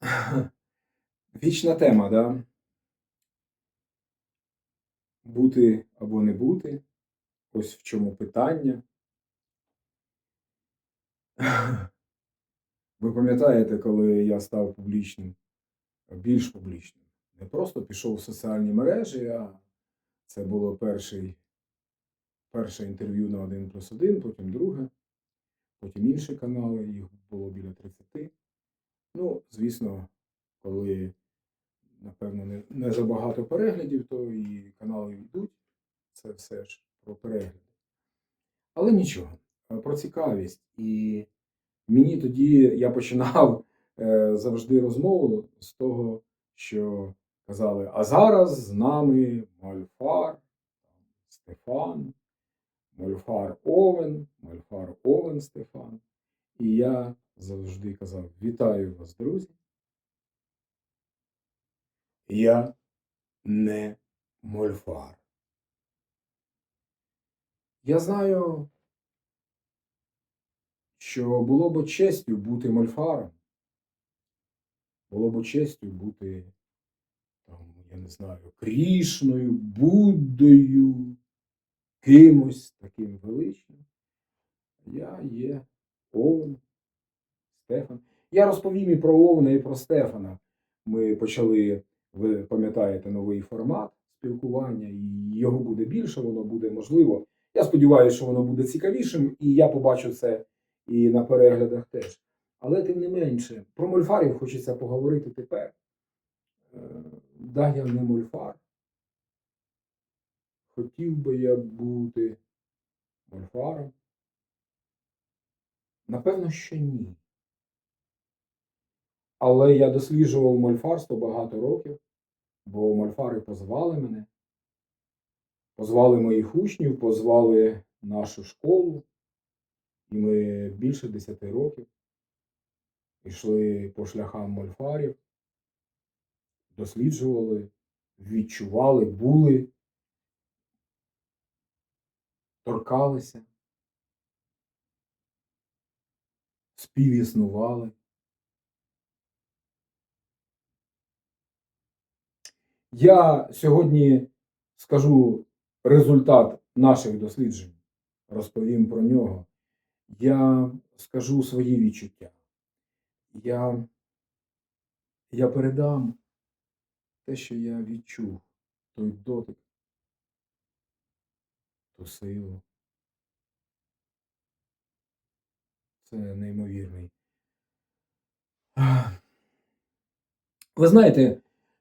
Вічна тема, да? Бути або не бути. Ось в чому питання. Ви пам'ятаєте, коли я став публічним, більш публічним? Не просто пішов в соціальні мережі, а це було перший, перше інтерв'ю на 1 плюс 1, потім друге, потім інші канали, їх було біля 30. Ну, звісно, коли, напевно, не, не забагато переглядів, то і канали йдуть. Це все ж про перегляди. Але нічого, е, про цікавість. І мені тоді я починав е, завжди розмову з того, що казали, а зараз з нами Мольфар, Стефан, Мольфар Овен, Мольфар Овен Стефан. І я завжди казав: Вітаю вас, друзі. Я не Мольфар. Я знаю, що було б честю бути мольфаром. Було б честю бути, там, я не знаю, Крішною, Буддою, кимось таким величним. Я є Овен, Стефан. Я розповім і про Овна, і про Стефана. Ми почали, ви пам'ятаєте, новий формат спілкування, і його буде більше, воно буде можливо. Я сподіваюся, що воно буде цікавішим, і я побачу це і на переглядах теж. Але тим не менше, про мольфарів хочеться поговорити тепер. Е, Да, не мольфар. Хотів би я бути мольфаром. Напевно, що ні. Але я досліджував мольфарство багато років, бо мольфари позвали мене. Позвали моїх учнів, позвали нашу школу, і ми більше 10 років йшли по шляхам мольфарів, досліджували, відчували, були, торкалися, співіснували. Я сьогодні скажу результат наших досліджень, розповім про нього. Я скажу свої відчуття. Я, я передам те, що я відчув, той дотик, ту силу. Це неймовірний. Ви знаєте,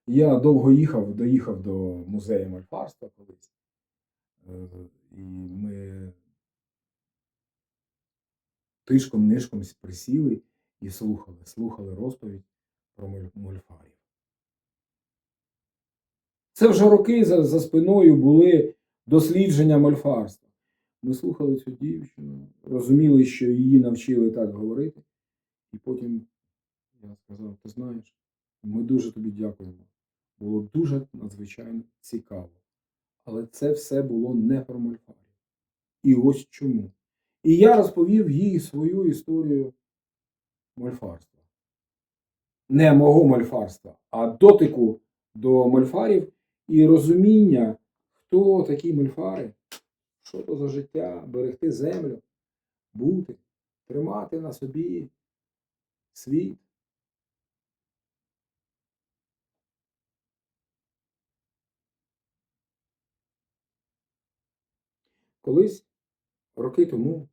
я довго їхав, доїхав до музею мальфарства колись. Е, І ми тишком нишком присіли і слухали, слухали розповідь про моль- мольфарів. Це вже роки за, за спиною були дослідження мольфарства. Ми слухали цю дівчину, розуміли, що її навчили так говорити. І потім я сказав: ти знаєш, ми дуже тобі дякуємо. Було дуже надзвичайно цікаво. Але це все було не про мольфарів. І ось чому. І я розповів їй свою історію мольфарства. Не мого мольфарства, а дотику до мольфарів і розуміння, хто такі мольфари, що то за життя, берегти землю, бути, тримати на собі світ. Колись, роки тому,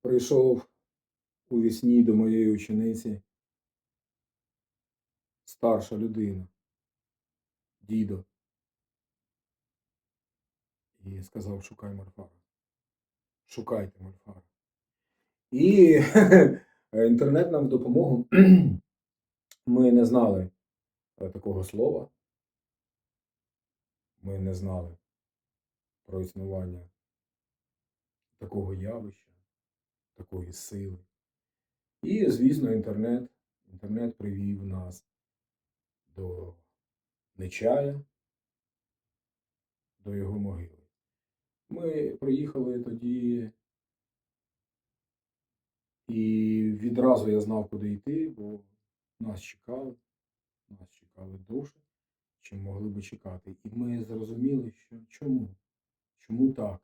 прийшов у вісні до моєї учениці старша людина, дідо, і сказав, шукай Мольфара. Шукайте Мольфара. І інтернет нам допомогу. Ми не знали е, такого слова. Ми не знали про існування такого явища, такої сили. І, звісно, інтернет, інтернет привів нас до Нечая, до його могили. Ми приїхали тоді І відразу я знав, куди йти, бо нас чекали, нас чекали довше, чим могли би чекати. І ми зрозуміли, що чому? Чому так?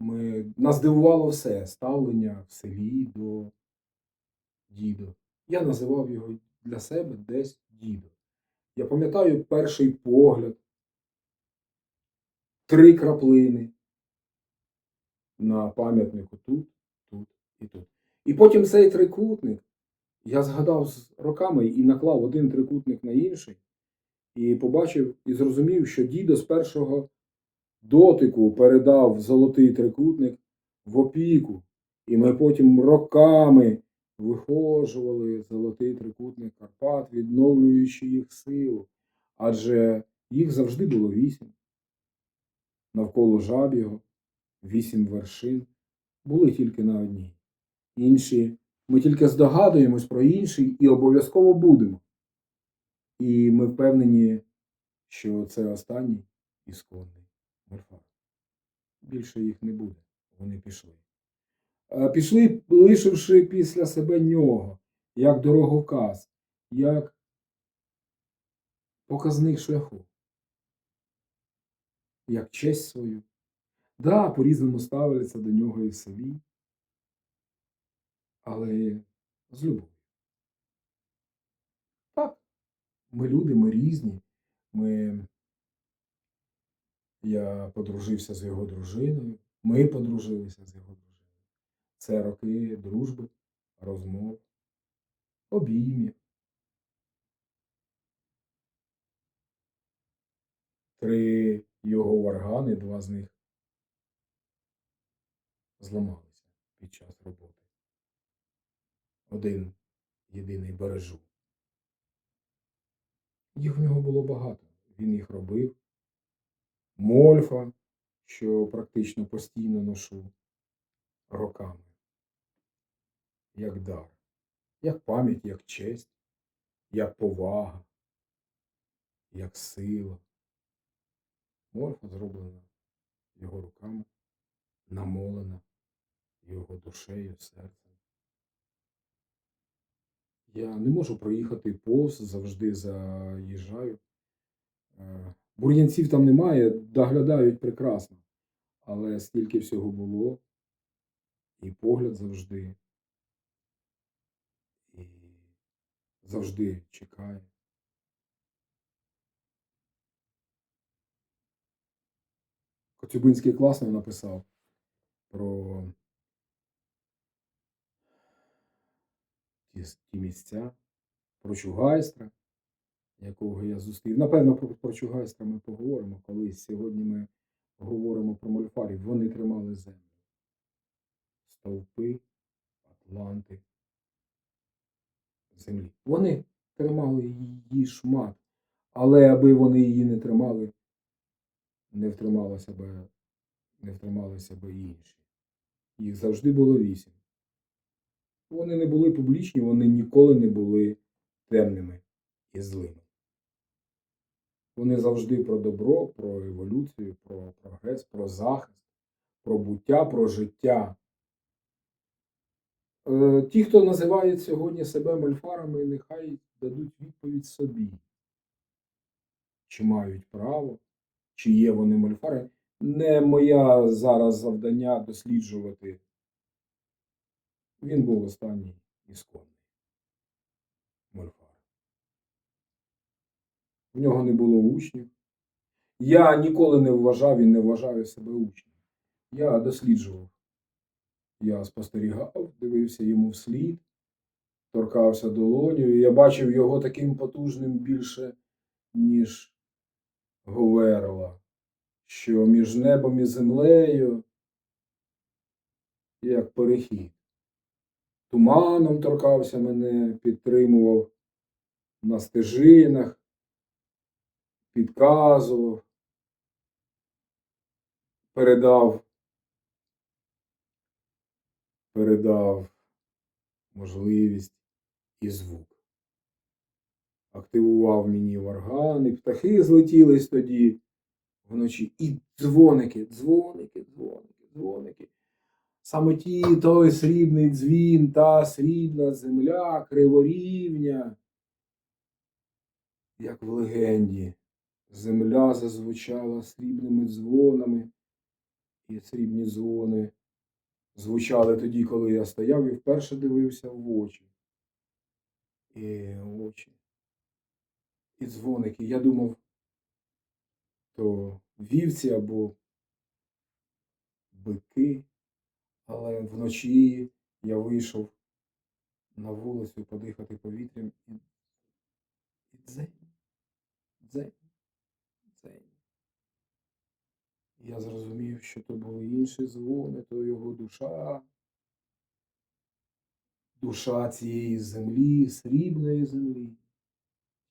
Ми... Нас здивувало все ставлення в селі до дідо. Я називав його для себе десь дідо. Я пам'ятаю перший погляд, три краплини на пам'ятнику тут, тут і тут. І потім цей трикутник я згадав з роками і наклав один трикутник на інший, і побачив і зрозумів, що дідо з першого дотику передав золотий трикутник в опіку. І ми потім роками вихожували золотий трикутник Карпат, відновлюючи їх силу. Адже їх завжди було вісім. Навколо жаб'ього вісім вершин були тільки на одній. Інші ми тільки здогадуємось про інший і обов'язково будемо. І ми впевнені, що це останній ісконний морфар. Більше їх не буде. Вони пішли. Е, Пішли, лишивши після себе нього, як дороговказ, як показник шляху, як честь свою. Да, по-різному ставляться до нього і в але з любов'ю. Так, ми люди, ми різні. Ми... Я подружився з його дружиною, ми подружилися з його дружиною. Це роки дружби, розмов, обіймів. Три його варгани, два з них зламалися під час роботи. Один єдиний бережу. Їх в нього було багато. Він їх робив. Мольфа, що практично постійно ношу роками. Як дар, як пам'ять, як честь, як повага, як сила. Морфа зроблена його руками, намолена його душею, серцем. Я не можу проїхати повз, завжди заїжджаю. Бур'янців там немає, доглядають прекрасно. Але стільки всього було, і погляд завжди, і завжди чекає. Коцюбинський класно написав про ті місця, про Чугайстра, якого я зустрів. Напевно, про, про ми поговоримо колись. Сьогодні ми говоримо про мольфарів. Вони тримали землю. Стовпи, Атланти, землі. Вони тримали її шмат, але аби вони її не тримали, не втрималося би, не втрималися би інші. Їх завжди було вісім. Вони не були публічні, вони ніколи не були темними і злими. Вони завжди про добро, про еволюцію, про прогрес, про захист, про буття, про життя. Е, Ті, хто називають сьогодні себе мольфарами, нехай дадуть відповідь собі. Чи мають право, чи є вони мольфари. Не моя зараз завдання досліджувати. Він був останній ісконний. В нього не було учнів. Я ніколи не вважав і не вважаю себе учнем. Я досліджував. Я спостерігав, дивився йому вслід, торкався долоню, і я бачив його таким потужним більше, ніж Говерла, що між небом і землею, як перехід. Туманом торкався мене, підтримував на стежинах, підказував, передав, передав можливість і звук. Активував мені варгани, птахи злетілись тоді вночі. І дзвоники, дзвоники, дзвоники, дзвоники. Саме ті, той срібний дзвін, та срібна земля, криворівня, як в легенді. Земля зазвучала срібними дзвонами, і срібні дзвони звучали тоді, коли я стояв і вперше дивився в очі. І очі. І дзвоники. Я думав, то вівці або бики, але вночі я вийшов на вулицю подихати повітрям і, дзень, дзень, дзень. Я зрозумів, що то були інші дзвони, то його душа, душа цієї землі, срібної землі,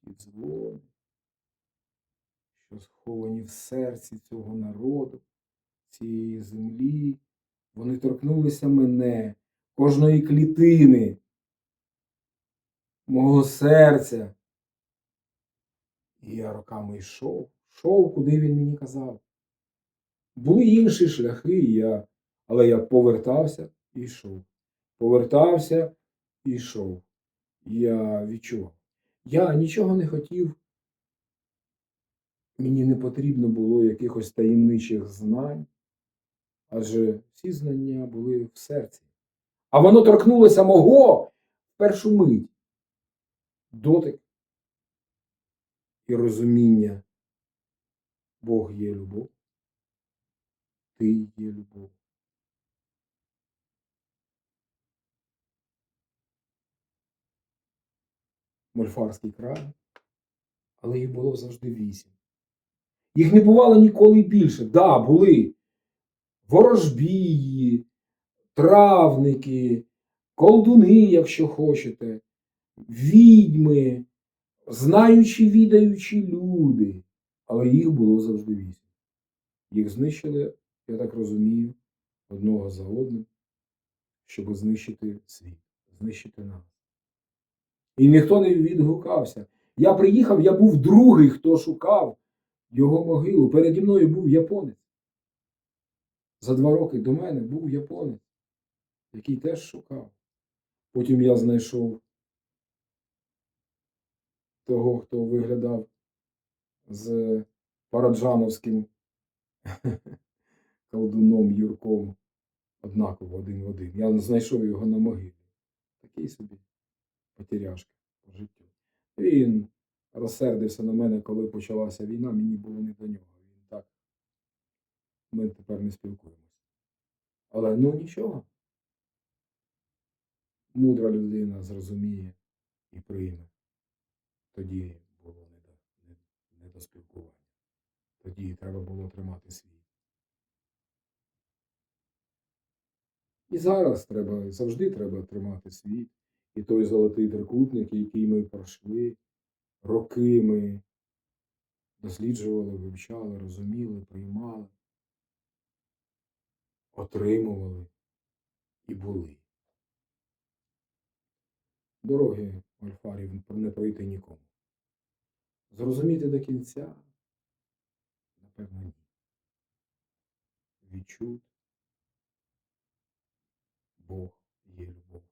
і дзвони, що сховані в серці цього народу, цієї землі, вони торкнулися мене, кожної клітини, мого серця. І я роками йшов, йшов, куди він мені казав. Були інші шляхи, я, але я повертався і йшов. Повертався і йшов. Я відчував. Я нічого не хотів. Мені не потрібно було якихось таємничих знань, адже всі знання були в серці. А воно торкнулося мого в першу мить. Дотик і розуміння. Бог є любов. Ти є любов. Мольфарський край, але їх було завжди вісім. Їх не бувало ніколи більше. Да, були ворожбії, травники, колдуни, якщо хочете, відьми, знаючі, відаючі люди, але їх було завжди вісім. Їх знищили, я так розумію, одного за одним, щоб знищити світ, знищити нас. І ніхто не відгукався. Я приїхав, я був другий, хто шукав його могилу. Переді мною був японець. За два роки до мене був японець, який теж шукав. Потім я знайшов того, хто виглядав з Параджановським колдуном Юрком однаково один в один. Я знайшов його на могилі. Такий собі потеряшка по життю. Він розсердився на мене, коли почалася війна, мені було не до нього. Він так. Ми тепер не спілкуємося. Але ну нічого. Мудра людина зрозуміє і прийме. Тоді було не до, не, не до спілкування. Тоді треба було тримати свій. І зараз треба, завжди треба тримати свій. І той золотий трикутник, який ми пройшли, роки ми досліджували, вивчали, розуміли, приймали, отримували і були. Дороги Альфарів не пройти нікому. Зрозуміти до кінця, напевно, ні. Відчути, Бог є любов.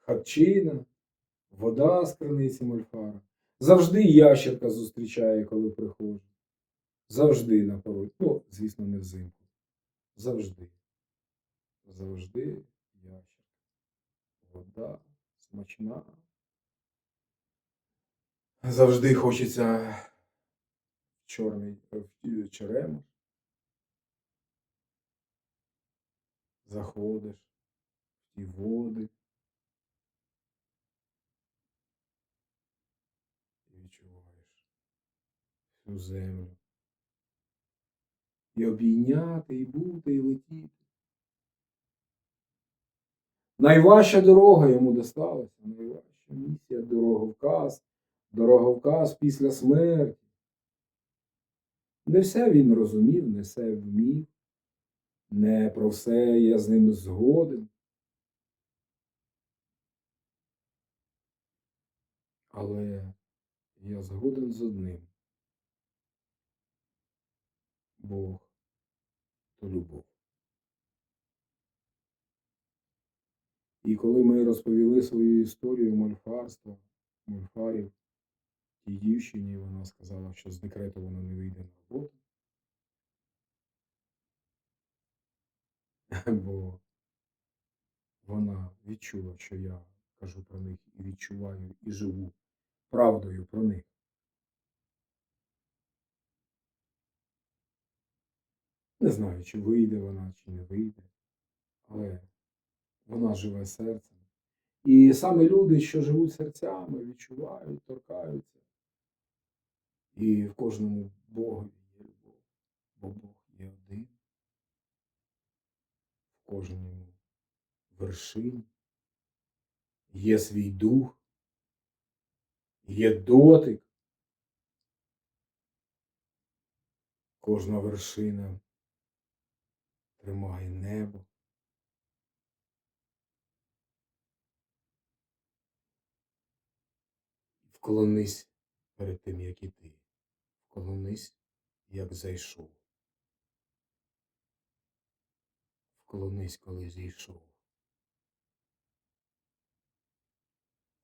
Харчина, вода з криниці Мольфара. Завжди ящерка зустрічає, коли приходжу. Завжди на порозі. Ну, звісно, не взимку. Завжди. Завжди ящерка. Вода смачна. Завжди хочеться чорний е, черемош. Заходиш в ті води. І відчуваєш всю землю і обійняти, і бути, і летіти. Найважча дорога йому досталася, найважча місія дороговказ, дороговказ після смерті. Не все він розумів, не все вмів, не про все я з ним згоден. Але я згоден з одним. Бог то любов. І коли ми розповіли свою історію мольфарства, мольфарів, тій дівчині, вона сказала, що з декрету вона не вийде на роботу. Бо вона відчула, що я кажу про них і відчуваю, і живу правдою про них. Не знаю, чи вийде вона, чи не вийде, але вона живе серцем. І саме люди, що живуть серцями, відчувають, торкаються. І в кожному Богові є любов, бо Бог є один. В кожному вершині є свій дух, є дотик. Кожна вершина тримає небо. Вклонись перед тим, як іти. Вклонись, як зайшов. Вклонись, коли зійшов.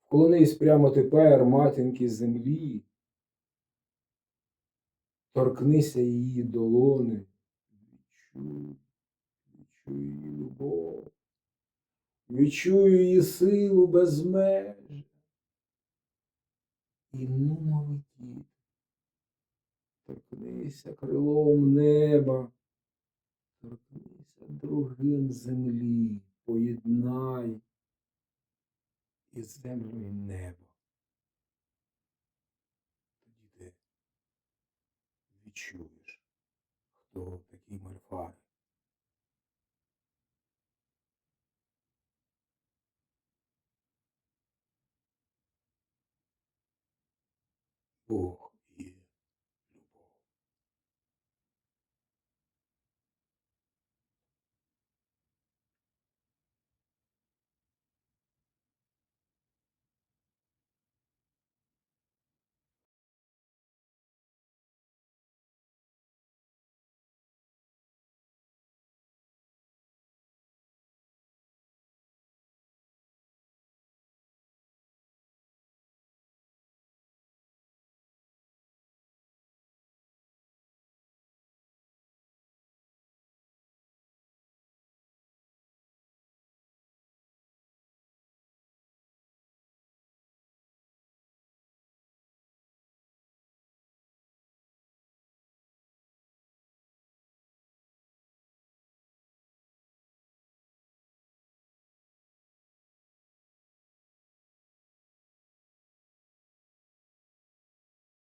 Вклонись прямо тепер, матінки землі. Торкнися її долони. Відчуй, відчуй її любов. Відчую її силу без меж. І ну летіть. Торкнися крилом неба. Торкнися другим землі. Поєднай і землю, і небо. Тоді ти відчуєш, хто такий Бог.